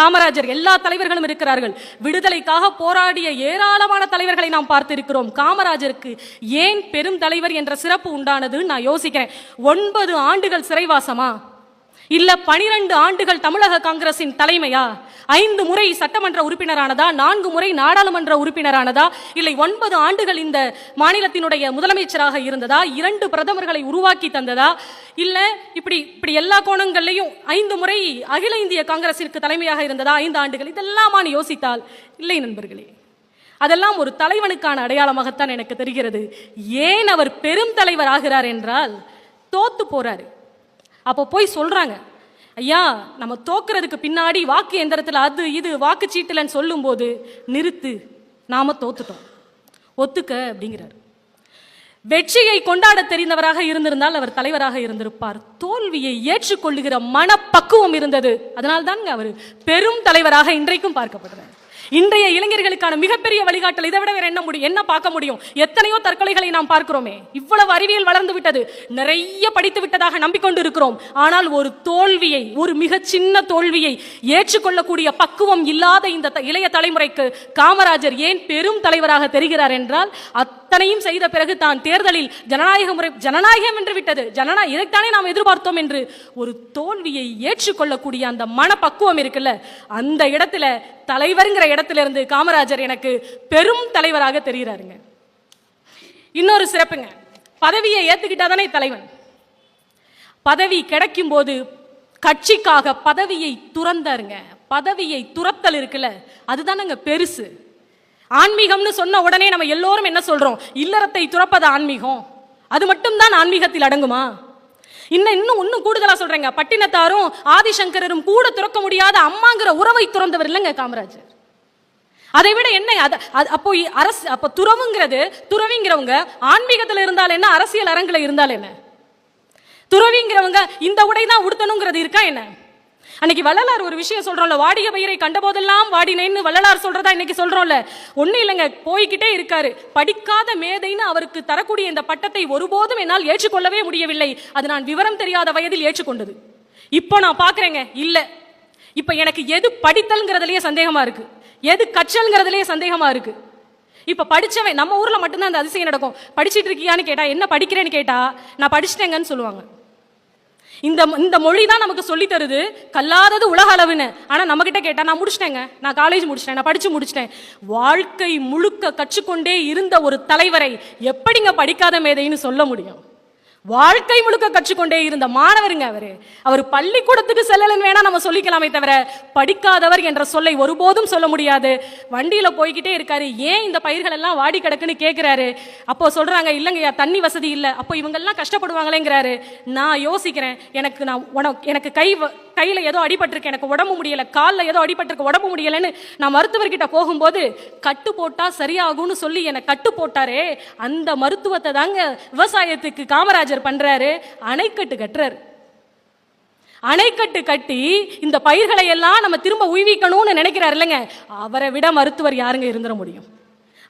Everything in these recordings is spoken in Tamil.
காமராஜர் எல்லா தலைவர்களும் இருக்கிறார்கள். விடுதலைக்காக போராடிய ஏராளமான தலைவர்களை நாம் பார்த்திருக்கிறோம். காமராஜருக்கு ஏன் பெரும் தலைவர் என்ற சிறப்பு உண்டானது நான் யோசிக்கிறேன். ஒன்பது ஆண்டுகள் சிறைவாசமா? இல்ல பனிரெண்டு ஆண்டுகள் தமிழக காங்கிரசின் தலைமையா? ஐந்து முறை சட்டமன்ற உறுப்பினரானதா? நான்கு முறை நாடாளுமன்ற உறுப்பினரானதா? இல்லை ஒன்பது ஆண்டுகள் இந்த மாநிலத்தினுடைய முதலமைச்சராக இருந்ததா? இரண்டு பிரதமர்களை உருவாக்கி தந்ததா? இல்ல இப்படி இப்படி எல்லா கோணங்கள்லையும் ஐந்து முறை அகில இந்திய காங்கிரசிற்கு தலைமையாக இருந்ததா? ஐந்து ஆண்டுகள் இதெல்லாமான்னு யோசித்தால் இல்லை நண்பர்களே. அதெல்லாம் ஒரு தலைவனுக்கான அடையாளமாகத்தான் எனக்கு தெரிகிறது. ஏன் அவர் பெரும் தலைவர் ஆகிறார் என்றால் தோத்து போறாரு. அப்போ போய் சொல்கிறாங்க ஐயா நம்ம தோக்குறதுக்கு பின்னாடி வாக்கு எந்திரத்தில் அது இது வாக்கு சீட்டுலன்னு சொல்லும்போது நிறுத்து நாம தோத்துட்டோம். ஒத்துக்க அப்படிங்கிறார். வெற்றியை கொண்டாட தெரிந்தவராக இருந்திருந்தால் அவர் தலைவராக இருந்திருப்பார். தோல்வியை ஏற்றுக்கொள்ளுகிற மனப்பக்குவம் இருந்தது. அதனால்தான் அவர் பெரும் தலைவராக இன்றைக்கும் பார்க்கப்படுறார். இன்றைய இளைஞர்களுக்கான மிகப்பெரிய வழிகாட்டல் இதை விட வேற என்ன முடியும் என்ன பார்க்க முடியும்? எத்தனையோ தற்கொலைகளை நாம் பார்க்கிறோமே. இவ்வளவு அறிவியல் வளர்ந்து விட்டது. நிறைய படித்து விட்டதாக நம்பிக்கொண்டு இருக்கிறோம் ஆனால் ஒரு தோல்வியை ஒரு மிக சின்ன தோல்வியை ஏற்றுக்கொள்ளக்கூடிய பக்குவம் இல்லாத இந்த த- இளைய தலைமுறைக்கு காமராஜர் ஏன் பெரும் தலைவராக தெரிகிறார் என்றால் அத்தனையும் செய்த பிறகு தான் தேர்தலில் ஜனநாயக முறை ஜனநாயகம் என்று விட்டது. ஜனநா இதைத்தானே நாம் எதிர்பார்த்தோம் என்று ஒரு தோல்வியை ஏற்றுக்கொள்ளக்கூடிய அந்த மனப்பக்குவம் இருக்குல்ல அந்த இடத்துல தலைவருங்கிற இடத்துல இருந்து காமராஜர் எனக்கு பெரும் தலைவராக தெரிகிறாருங்க. இன்னொரு சிறப்புங்க. பதவியை ஏத்துக்கிட்டாதானே தலைவன். பதவி கிடைக்கும் போது கட்சிக்காக பதவியை துறந்தாருங்க. பதவியை துரத்தல் இருக்குல்ல அதுதானங்க பெருசு. ஆன்மீகம்னு சொன்ன உடனே நம்ம எல்லோரும் என்ன சொல்றோம்? இல்லறத்தை துறப்பது ஆன்மீகம். அது மட்டும்தான் ஆன்மீகத்தில் அடங்குமா? இன்னும் இன்னும் இன்னும் கூடுதலாக சொல்றேங்க. பட்டினத்தாரும் ஆதிசங்கரரும் கூட துறக்க முடியாத அம்மாங்கிற உறவை துறந்தவர் இல்லைங்க காமராஜர். அதை விட என்ன அது அது- அப்போ அரசு அப்போ துறவுங்கிறது துறவிங்கிறவங்க ஆன்மீகத்தில் இருந்தால் என்ன அரசியல் அரங்குல இருந்தால் என்ன? துறவிங்கிறவங்க இந்த உடை தான் உடுத்தணுங்கிறது இருக்கா என்ன? அன்னைக்கு வள்ளலார் ஒரு விஷயம் சொல்றோம்ல வாடிய பயிரை கண்டபோதெல்லாம் வாடினேன்னு வள்ளலார் சொல்றதா இன்னைக்கு சொல்றோம்ல. ஒண்ணு இல்லைங்க போய்கிட்டே இருக்காரு. படிக்காத மேதைன்னு அவருக்கு தரக்கூடிய இந்த பட்டத்தை ஒருபோதும் என்னால் ஏற்றுக்கொள்ளவே முடியவில்லை. அது நான் விவரம் தெரியாத வயதில் ஏற்றுக்கொண்டது. இப்போ நான் பாக்குறேங்க இல்ல. இப்ப எனக்கு எது படித்தல்ங்கிறதுலயே சந்தேகமா இருக்கு. எது கற்றல்ங்கிறதுலயே சந்தேகமா இருக்கு. இப்ப படிச்சவன் நம்ம ஊர்ல மட்டும்தான் அந்த அதிசயம் நடக்கும். படிச்சிட்டு இருக்கியான்னு கேட்டா என்ன படிக்கிறேன்னு கேட்டா நான் படிச்சிட்டேங்கன்னு சொல்லுவாங்க. இந்த இந்த மொழி தான் நமக்கு சொல்லி தருது. கல்லாதது உலக அளவுன்னு. ஆனா நம்ம கிட்ட கேட்டா நான் முடிச்சிட்டேங்க. நான் காலேஜ் முடிச்சிட்டேன். நான் படிச்சு முடிச்சிட்டேன். வாழ்க்கை முழுக்க கற்றுக்கொண்டே இருந்த ஒரு தலைவரை எப்படிங்க படிக்காத மேதைன்னு சொல்ல முடியும்? வாழ்க்கை முழுக்க கற்றுக்கொண்டே இருந்த மாணவருங்க அவரு. அவர் பள்ளிக்கூடத்துக்கு செல்லலன்னு வேணா நம்ம சொல்லிக்கலாமே தவிர படிக்காதவர் என்ற சொல்லை ஒருபோதும் சொல்ல முடியாது. வண்டியில போய்கிட்டே இருக்காரு. ஏன் இந்த பயிர்கள் எல்லாம் வாடி கிடக்குன்னு கேக்குறாரு. அப்போ சொல்றாங்க இல்லைங்கய்யா தண்ணி வசதி இல்லை. அப்போ இவங்கெல்லாம் கஷ்டப்படுவாங்களேங்கிறாரு. நான் யோசிக்கிறேன். எனக்கு நான் உனக்கு எனக்கு கை கையில் ஏதோ அடிபட்டிருக்கு. எனக்கு உடம்பு முடியல. காலில் ஏதோ அடிபட்டிருக்கு. உடம்பு முடியலைன்னு நான் மருத்துவர்கிட்ட போகும்போது கட்டு போட்டா சரியாகும்னு சொல்லி என்னை கட்டு போட்டாரே. அந்த மருத்துவத்தை தாங்க விவசாயத்துக்கு காமராஜர் பண்றாரு அணைக்கட்டு கட்டுறாரு. அணைக்கட்டு கட்டி இந்த பயிர்களை எல்லாம் நம்ம திரும்ப உய்விக்கணும்னு நினைக்கிறாரு இல்லைங்க. அவரை விட மருத்துவர் யாருங்க இருந்துட முடியும்?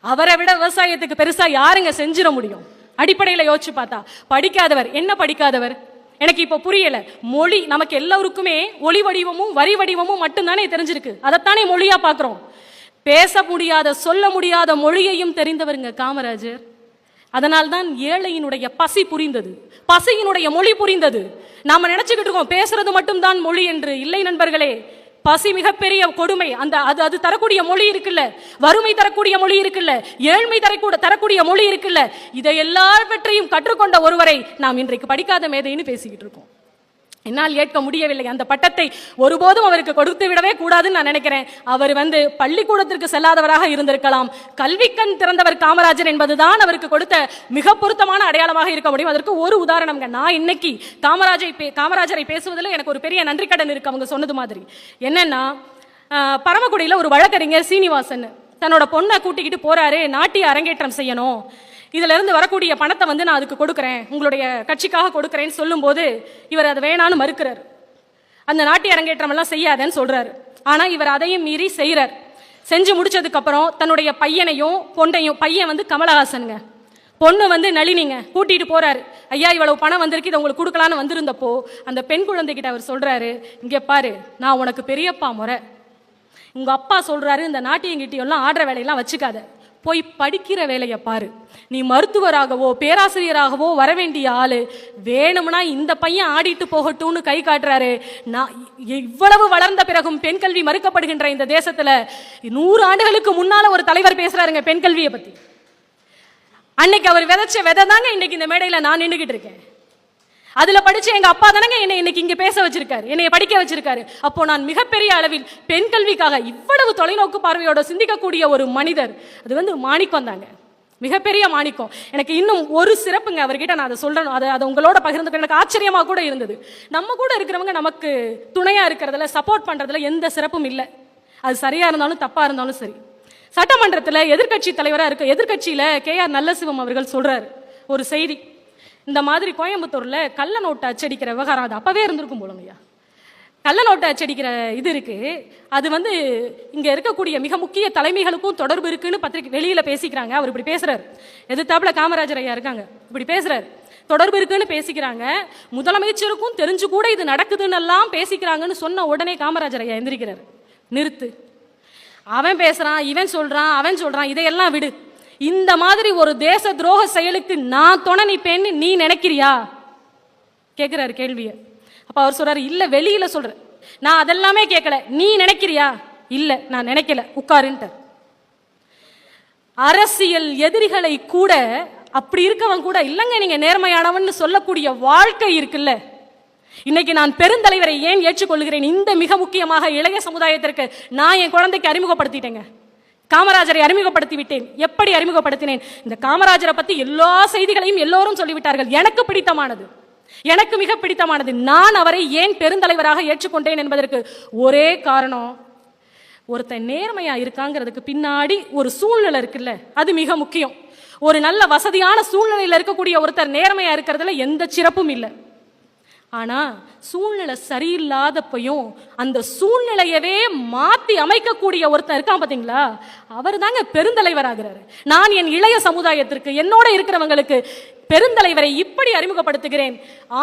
அவரை விட விவசாயத்துக்கு பெருசா யாருங்க செஞ்சிட முடியும்? அடிப்படையில் யோசிச்சு பார்த்தா படிக்காதவர். என்ன படிக்காதவர்? எனக்கு இப்போ புரியல. மொழி நமக்கு எல்லோருக்குமே ஒளி வடிவமும் வரி வடிவமும் மட்டும்தானே தெரிஞ்சிருக்கு. அதைத்தானே மொழியா பார்க்குறோம். பேச முடியாத சொல்ல முடியாத மொழியையும் தெரிந்தவருங்க காமராஜர். அதனால்தான் ஏழையினுடைய பசி புரிந்தது. பசியினுடைய மொழி புரிந்தது. நாம நினைச்சுக்கிட்டு இருக்கோம் பேசுறது மட்டும்தான் மொழி என்று. இல்லை நண்பர்களே பசி மிகப்பெரிய கொடுமை. அந்த அது அது தரக்கூடிய மொழி இருக்குல்ல. வறுமை தரக்கூடிய மொழி இருக்குல்ல. ஏழ்மை தரக்கூட தரக்கூடிய மொழி இருக்குல்ல. இதை எல்லாவற்றையும் கற்றுக்கொண்ட ஒருவரை நாம் இன்றைக்கு படிக்காத மேதைன்னு பேசிக்கிட்டு இருக்கோம். என்னால் ஏற்க முடியவில்லை. அந்த பட்டத்தை ஒருபோதும் அவருக்கு கொடுத்து விடவே கூடாதுன்னு நான் நினைக்கிறேன். அவர் வந்து பள்ளிக்கூடத்திற்கு செல்லாதவராக இருந்திருக்கலாம். கல்விக்கண் திறந்தவர் காமராஜர் என்பதுதான் அவருக்கு கொடுத்த மிக பொருத்தமான அடையாளமாக இருக்க முடியும். அதற்கு ஒரு உதாரணம்ங்க. நான் இன்னைக்கு காமராஜை பே- காமராஜரை பேசுவதில் எனக்கு ஒரு பெரிய நன்றி கடன் இருக்கு. அவங்க சொன்னது மாதிரி. என்னன்னா பரமக்குடியில் ஒரு வழக்கறிஞர் சீனிவாசன் தன்னோட பொண்ணை கூட்டிக்கிட்டு போறாரு. நாட்டிய அரங்கேற்றம் செய்யணும். இதுல இருந்து வரக்கூடிய பணத்தை வந்து நான் அதுக்கு கொடுக்குறேன். உங்களுடைய கட்சிக்காக கொடுக்குறேன்னு சொல்லும்போது இவர் அதை வேணான்னு மறுக்கிறார். அந்த நாட்டிய அரங்கேற்றம் எல்லாம் செய்யாதேன்னு சொல்றாரு. ஆனா இவர் அதையும் மீறி செய்கிறார் செஞ்சு முடிச்சதுக்கு அப்புறம் தன்னுடைய பையனையும் பொண்டையும் பையன் வந்து கமலஹாசனுங்க. பொண்ணு வந்து நளினிங்க. கூட்டிட்டு போறாரு. ஐயா இவ்வளவு பணம் வந்திருக்கு இதை உங்களுக்கு கொடுக்கலான்னு வந்திருந்தப்போ அந்த பெண் குழந்தைகிட்ட அவர் சொல்றாரு இங்க பாரு நான் உனக்கு பெரியப்பா முறை. உங்க அப்பா சொல்றாரு இந்த நாட்டியங்கிட்டியெல்லாம் ஆடுற வேலையெல்லாம் வச்சுக்காத. போய் படிக்கிற வேலையை பாரு. நீ மருத்துவராகவோ பேராசிரியராகவோ வர வேண்டிய ஆளு. வேணும்னா இந்த பையன் ஆடிட்டு போகட்டும்னு கை காட்டுறாரு. நான் இவ்வளவு வளர்ந்த பிறகும் பெண் கல்வி மறுக்கப்படுகின்ற இந்த தேசத்துல நூறு ஆண்டுகளுக்கு முன்னால ஒரு தலைவர் பேசுறாருங்க பெண் கல்வியை பத்தி. அன்னைக்கு அவர் விதைச்ச விதை தாங்க இன்னைக்கு இந்த மேடையில நான் நின்றுகிட்டு இருக்கேன். அதுல படிச்சு எங்க அப்பா தானங்க என்னை இன்னைக்கு இங்க பேச வச்சிருக்காரு. என்னை படிக்க வச்சிருக்காரு. அப்போ நான் மிகப்பெரிய அளவில் பெண் கல்விக்காக இவ்வளவு தொலைநோக்கு பார்வையோட சிந்திக்கக்கூடிய ஒரு மனிதர். அது வந்து மாணிக்கம் தாங்க. மிகப்பெரிய மாணிக்கம். எனக்கு இன்னும் ஒரு சிறப்புங்க அவர்கிட்ட நான் அதை சொல்லணும் அதை அதை உங்களோட பகிர்ந்துக்க எனக்கு ஆச்சரியமா கூட இருந்தது. நம்ம கூட இருக்கிறவங்க நமக்கு துணையா இருக்கிறதுல சப்போர்ட் பண்றதுல எந்த சிறப்பும் இல்லை. அது சரியா இருந்தாலும் தப்பா இருந்தாலும் சரி. சட்டமன்றத்தில் எதிர்க்கட்சி தலைவராக இருக்க எதிர்க்கட்சியில் கே ஆர் நல்லசிவம் அவர்கள் சொல்கிறார் ஒரு செய்தி. இந்த மாதிரி கோயம்புத்தூரில் கள்ள நோட்டு அச்சடிக்கிற விவகாரம் அது அப்போவே இருந்திருக்கும் போலங்கய்யா. கள்ள நோட்டு அச்சடிக்கிற இது இருக்குது அது வந்து இங்கே இருக்கக்கூடிய மிக முக்கிய தலைமைகளுக்கும் தொடர்பு இருக்குன்னு பத்திரிக்கை வெளியில் பேசிக்கிறாங்க. அவர் இப்படி பேசுறாரு. எதிர்த்தாப்புல காமராஜர் ஐயா இருக்காங்க. இப்படி பேசுகிறார் தொடர்பு இருக்குன்னு பேசிக்கிறாங்க. முதலமைச்சருக்கும் தெரிஞ்சு கூட இது நடக்குதுன்னு எல்லாம் பேசிக்கிறாங்கன்னு சொன்ன உடனே காமராஜர் ஐயா எந்திரிக்கிறார். நிறுத்து. அவன் பேசுகிறான் இவன் சொல்கிறான் அவன் சொல்கிறான் இதையெல்லாம் விடு. இந்த மாதிரி ஒரு தேச துரோக செயலுக்கு நான் துணை நிற்பேன்னு நீ நினைக்கிறியா? கேட்குறாரு கேள்வியை. அப்போ அவர் சொல்கிறாரு இல்லை வெளியில் சொல்கிறேன் நான் அதெல்லாமே கேட்கல நீ நினைக்கிறியா? இல்லை நான் நினைக்கல. உட்காருன்ட்டு. அரசியல் எதிரிகளை கூட அப்படி இருக்கவன் கூட இல்லைங்க நீங்கள் நேர்மையானவன் சொல்லக்கூடிய வாழ்க்கை இருக்குல்ல. இன்னைக்கு நான் பெருந்தலைவரை ஏன் ஏற்றுக்கொள்கிறேன்? இந்த மிக முக்கியமாக இளைய சமுதாயத்திற்கு நான் என் குழந்தைக்கு அறிமுகப்படுத்திட்டேங்க. காமராஜரை அறிமுகப்படுத்தி விட்டேன் எப்படி அறிமுகப்படுத்தினேன்? இந்த காமராஜரை பத்தி எல்லா செய்திகளையும் எல்லோரும் சொல்லிவிட்டார்கள். எனக்கு பிடித்தமானது. எனக்கு மிக பிடித்தமானது. நான் அவரை ஏன் பெருந்தலைவராக ஏற்றுக்கொண்டேன் என்பதற்கு ஒரே காரணம் ஒருத்தன் நேர்மையா இருக்காங்கிறதுக்கு பின்னாடி ஒரு சூழ்நிலை இருக்குல்ல அது மிக முக்கியம். ஒரு நல்ல வசதியான சூழ்நிலையில் இருக்கக்கூடிய ஒருத்தர் நேர்மையா இருக்கிறதுல எந்த சிறப்பும் இல்லை. ஆனா சூழ்நிலை சரியில்லாதப்பையும் அந்த சூழ்நிலையவே மாற்றி அமைக்கக்கூடிய ஒருத்தர் இருக்கான் பார்த்தீங்களா அவர் தாங்க பெருந்தலைவராகிறாரு. நான் என் இளைய சமுதாயத்திற்கு என்னோட இருக்கிறவங்களுக்கு பெருந்தலைவரை இப்படி அறிமுகப்படுத்துகிறேன்.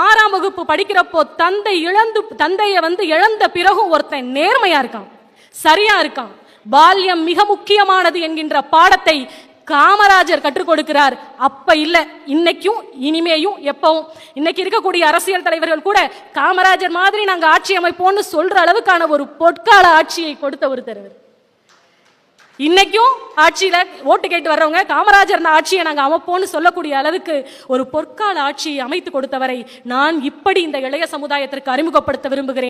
ஆறாம் வகுப்பு படிக்கிறப்போ தந்தை இழந்து தந்தையை வந்து இழந்த பிறகும் ஒருத்தன் நேர்மையா இருக்கான் சரியா இருக்கான். பால்யம் மிக முக்கியமானது என்கின்ற பாடத்தை காமராஜர் கற்றுக் கொடுக்கிறார். அப்ப இல்ல இன்னைக்கும் இனிமேயும் எப்பவும். இன்னைக்கு இருக்கக்கூடிய அரசியல் தலைவர்கள் கூட காமராஜர் மாதிரி நாங்க ஆட்சி அமைப்போம்னு சொல்ற அளவுக்கான ஒரு பொற்கால ஆட்சியை கொடுத்த ஒரு தலைவர். இன்னைக்கும் ஆட்சியில ஓட்டு கேட்டு வர்றவங்க காமராஜர் ஆட்சியை நாங்க அமைப்போம்னு சொல்லக்கூடிய அளவுக்கு ஒரு பொற்கால ஆட்சியை அமைத்து கொடுத்தவரை நான் இப்படி இந்த இளைய சமுதாயத்திற்கு அறிமுகப்படுத்த விரும்புகிறேன்.